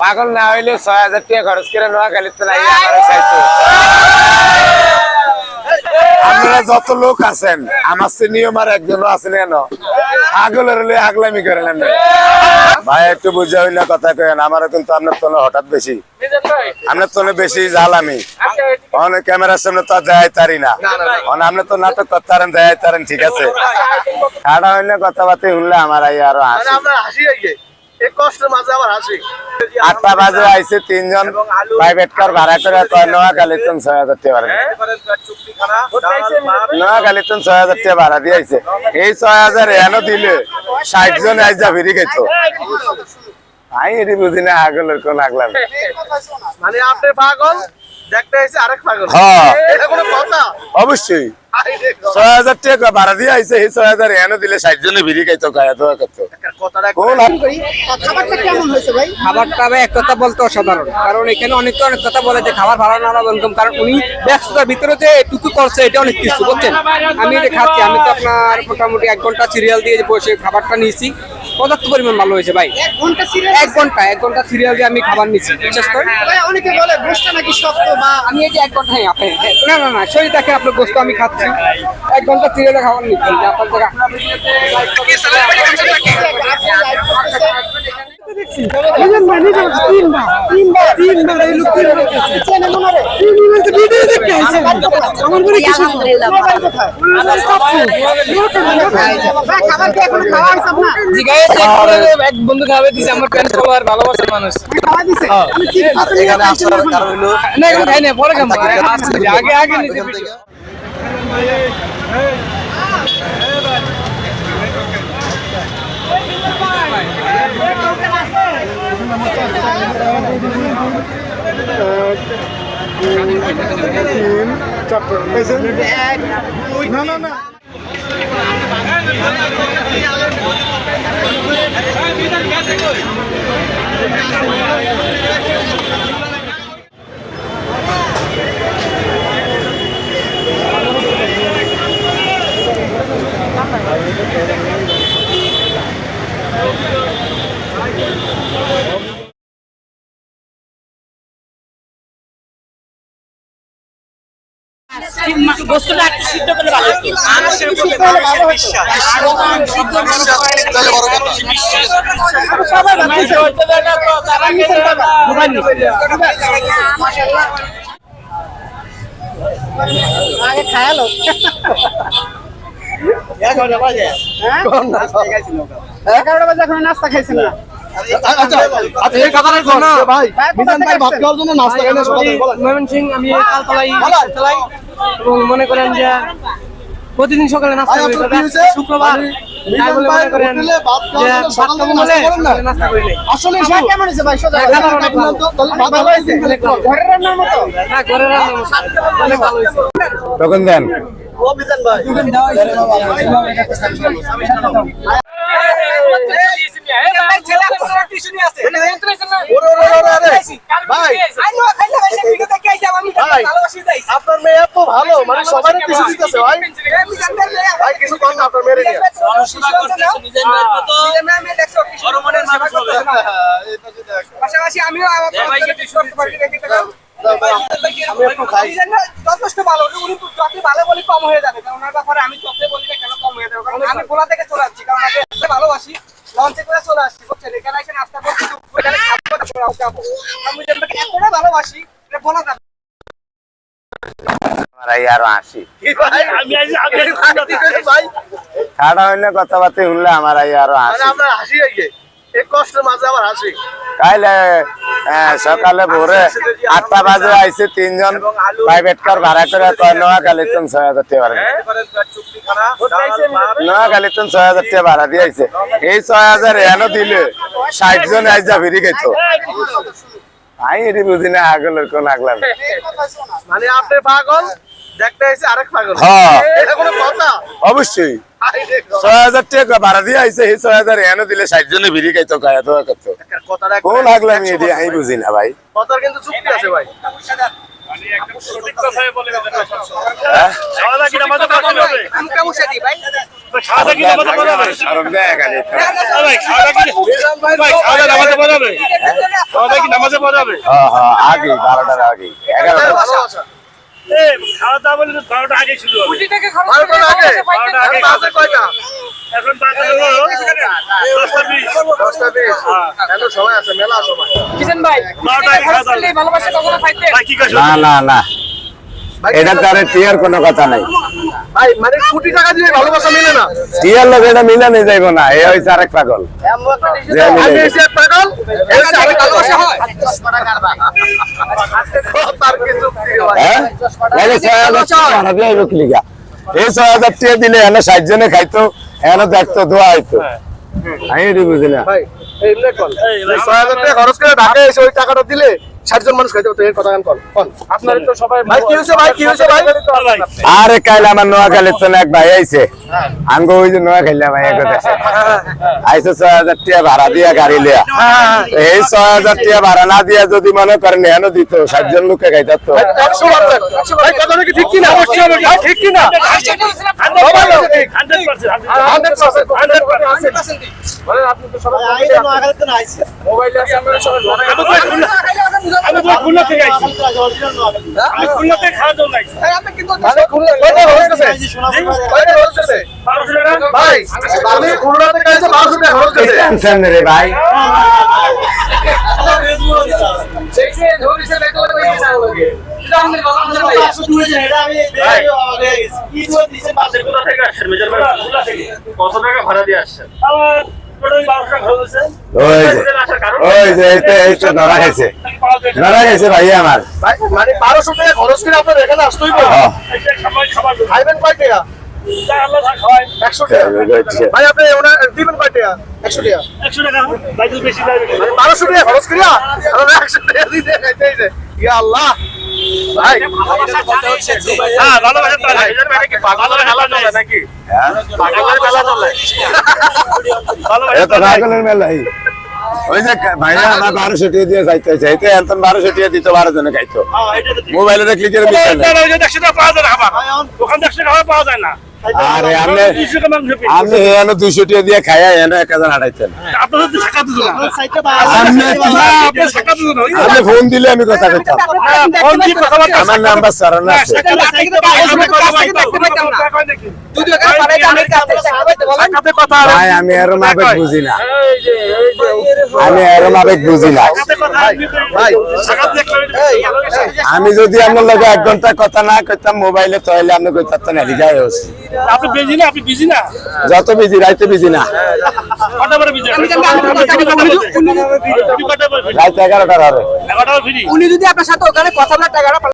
পাগল না হইলে ছয় হাজার টাকা খরচ করে নোয়া খালি নাই আমার চাইতো। আপনারা যত লোক আছেন আমার সে নিয়ম আর একজনও আছেন কেন? পাগলের হলে আগলামি করে নেন ভাই একটু বুঝা হইলে কথা কেন আমারও কিন্তু আপনার তো হঠাৎ বেশি। আপনার তো বেশি জাল আমি। অনেক ক্যামেরার সামনে তো দেয় তারি না। আপনি তো নাটক করতে পারেন দেয় তারেন ঠিক আছে। খাড়া হইলে কথাবার্তা শুনলে আমার আই আরও মানে হাসি এই কষ্টের মাঝে আবার হাসি আটটা বাজে আইছে তিনজন প্রাইভেট কার ভাড়া করে কয় নোয়া কালিতন ছয় হাজার টাকা ভাড়া নোয়া কালিতন ছয় হাজার টাকা ভাড়া দিয়ে আইছে এই ছয় হাজার এনো দিলে ষাট জন আইজ যা ফিরি খাইতো আমি এটি বুঝি না আগলের কোন আগলাম মানে আপনি পাগল দেখতে এসে আরেক পাগল। হ্যাঁ। এটা কোনো কথা? অবশ্যই। ছয় হাজার টাকা ভাড়া দিয়ে আইছে এই ছয় হাজার এনো দিলে ষাট জনে ভিড়ি খাইতো খায় তো করতো। খাবারটা কেমন হয়েছে ভাই? খাবারটা ভাই এক কথা বলতে অসাধারণ। কারণ এখানে অনেকে অনেক কথা বলে যে খাবার ভালো না এরকম কারণ উনি ব্যস্ততার ভিতরে যে এটুকু করছে এটা অনেক কিছু বুঝছেন? আমি এটা খাচ্ছি। আমি তো আপনার মোটামুটি এক ঘণ্টা সিরিয়াল দিয়ে বসে খাবারটা নিয়েছি। পর্যাপ্ত পরিমাণ ভালো হয়েছে ভাই। এক ঘণ্টা সিরিয়াল এক ঘণ্টা এক ঘণ্টা সিরিয়াল দিয়ে আমি খাবার নিচ্ছি বিশ্বাস করে। ভাই অনেকে বলে গোস্ত নাকি শক্ত বা আমি এই যে এক ঘণ্টা হ্যাঁ আপনি হ্যাঁ, না না না শরীর দেখে আপনার গোস্ত আমি খাচ্ছি। এক ঘণ্টা সিরিয়ালে খাবার নিচ্ছি। আপনার জায়গা চেনে মনে রে আলহামদুলিল্লাহ ভাই খাবার কি এখন খাওয়া হয়েছে আপনার এক বন্ধু খাবে দিছে আমার প্যান্ট সবার ভালোবাসার মানুষ খাওয়া দিছে আমি ঠিক মতো নিয়ে খাইছি না না এখন খাই না পরে খাব আগে আগে নিতে তিন চারটে না না না একটু সিদ্ধ করলে ভালো আগে খায়ালো। এগারোটা বাজে। এখন নাস্তা খাইছেন না। এই কথাটাই কর ভাই ভাত খাওয়ার জন্য নাস্তা বলেন ময়মনসিং আমি কালতলাই এবং মনে করেন যে প্রতিদিন সকালে নাস্তা করি শুক্রবার ভাই মনে তখন দেন ভাই আপনার মেয়ে এত ভালো মানে সবাই কিছু দিতেছে ভাই। ভাই কিছু না আপনার মেয়ে নিয়ে পাশাপাশি আমিও পারি। আমি একটু খাই। যথেষ্ট ভালো উনি যতই ভালো বলি কম হয়ে যাবে কারণ ওনার ব্যাপারে আমি যতই বলি না কেন কম হয়ে যাবে কারণ আমি গোলা থেকে চলে আসছি কারণ আমি ভালোবাসি লঞ্চে করে চলে আসছি বুঝছেন? এখানে এসে নাস্তা করছি খাব যাব। আমি এতটা ভালোবাসি এটা বলা যাবে। আই আরও ভাই? আমি আমি ভাই? খাড়া হইলে কথাবার্তা শুনলে আমার আই আরও মানে হাসি কাইলে সকালে ভোরে আটটা বাজে আইছে তিনজন প্রাইভেট কার ভাড়া করে কয় নোয়া কালিতন ছয় হাজার টাকা ভাড়া নোয়া কালিতন ছয় হাজার টাকা ভাড়া দিয়ে আইছে। এই ছয় হাজার এনো দিলে ষাট জন আইজ যা ফিরি খাইতো আমি এটি বুঝি না আগলের কোন আগলাম মানে আপনি পাগল? দেখতে এসে আরেক পাগল। হ্যাঁ। এটা কোনো কথা? অবশ্যই। ছয় হাজার টাকা ভাড়া দিয়ে আইছে এই ছয় হাজার এনো দিলে ষাট জনে ভিড়ি খাইতো খায় তো করতো। কোন এটি আমি বুঝি না ভাই। কথার কিন্তু চুক্তি আছে ভাই। হ্যাঁ। হ্যাঁ আগে বারোটার আগে এগারোটা খাওয়া দাওয়া বলে তো বারোটা আগে শুরু হবে। কোটি টাকা খরচ বারোটার করে আগে বারোটার আগে বাজে কয়টা? এখন বাজে হলো দশটা বিশ। দশটা বিশ। এত সময় আছে? মেলা সময় কিষেন ভাই বারোটা আগে খাওয়া দাওয়া ভালোবাসা কখনো পাইতে ভাই কি কাজ না না না। এটা তো আর টিয়ার কোনো কথা নাই। ভাই মানে কোটি টাকা দিয়ে ভালোবাসা মিলে না? টিয়ার লোক এটা মিলানে যাইব না এ হয়েছে আরেক পাগল। আমি মিলে পাগল। এ হচ্ছে আরেক ভালোবাসা হয়। এই ছয় হাজার টাকা দিলে এনে ষাট জনে খাইতো এনে দেখতো দোয়া হইতো আমি বুঝি না ভাই এই এমনি কল এই ছয় হাজার টাকা খরচ করে ঢাকায় এসে ওই টাকাটা দিলে ষাট জন মানুষ খাইতে পারতো এর কথা গান কল কল আপনার তো সবাই ভাই কি হয়েছে ভাই কি হয়েছে ভাই? ভাই আরে কাইল আমার নোয়া তো এক ভাই আইছে। আঙ্গ ওই যে নোয়া ভাই এক দেশে আইসে ছয় হাজার টাকা ভাড়া দিয়া গাড়ি লিয়া এই ছয় হাজার টাকা ভাড়া না দিয়া যদি মনে করেন হেন দিত ষাট জন লোককে খাইতে তো একশো পার্সেন্ট ভাই কথাটা কি ঠিক কিনা? কিনা? আপনি তো সবাই মোবাইলে আছে আপনারা সবাই আমি তো খুলনা থেকে আইছি। আমি খুলনা থেকে খাওয়া দাওয়া আইছি আপনি কিন্তু মানে খুলনা কয়টা খরচ করছে কয়টা খরচ করছে বারোশো টাকা। ভাই আমি খুলনা থেকে এসে বারোশো টাকা খরচ করছে টেনশন রে ভাই। খুলনা থেকে কত টাকা ভাড়া দিয়ে আসছেন? ওই যে ওই যে এইটা এইটা ধরা গেছে। ধরা গেছে ভাই আমার। মানে বারোশো টাকা খরচ করে আপনার এখানে আসতেই পারে। হ্যাঁ। এটা। খাইবেন কয় টাকা? যা আল্লাহ যা খাওয়ায় একশো টাকা ভাই আপনি ওনার দিবেন কয় টাকা? একশো টাকা। একশো টাকা। বাইরে বেশি দেয়। মানে বারোশো টাকা খরচ করিয়া একশো টাকা দিতে ইয়া আল্লাহ। ভাই হ্যাঁ ভালোবাসা তো নাই। মেজর ভাই কি পাগলের চলে নাকি? পাগলের মেলা চলে ভালোবাসা পাগলের ওই যে ভাইয়া আমার বারোশো টাকা দিয়ে যাইতে চাইতে এখন বারোশো টাকা দিত বারো জনে খাইতো। হ্যাঁ তো ঠিক। মোবাইলে দেখলি যে পাওয়া যায় না ওখানে পাওয়া যায় না। আরে আপনি- আপনি এনে দুইশো টাকা দিয়ে খাইয়া এনে এক হাজার হাঁটাইতেন। আপনি ফোন দিলে আমি কথা কইতাম আমার নাম্বার ভাই আমি এরম আবেগ বুঝি না। আমি এরম আবেগ বুঝি না। আমি যদি আপনার লগে এক ঘণ্টা কথা না কইতাম মোবাইলে তাহলে আমি কইতাম না লিগাই হচ্ছে আপনি বিজি না? আপনি বিজি না? যত বিজি রাইতে বিজি না। কটা বারে বিজি রাইতে এগারোটার হবে। এগারোটা ফ্রি উনি যদি আপনার সাথে ওখানে কথা বলার টাকাটা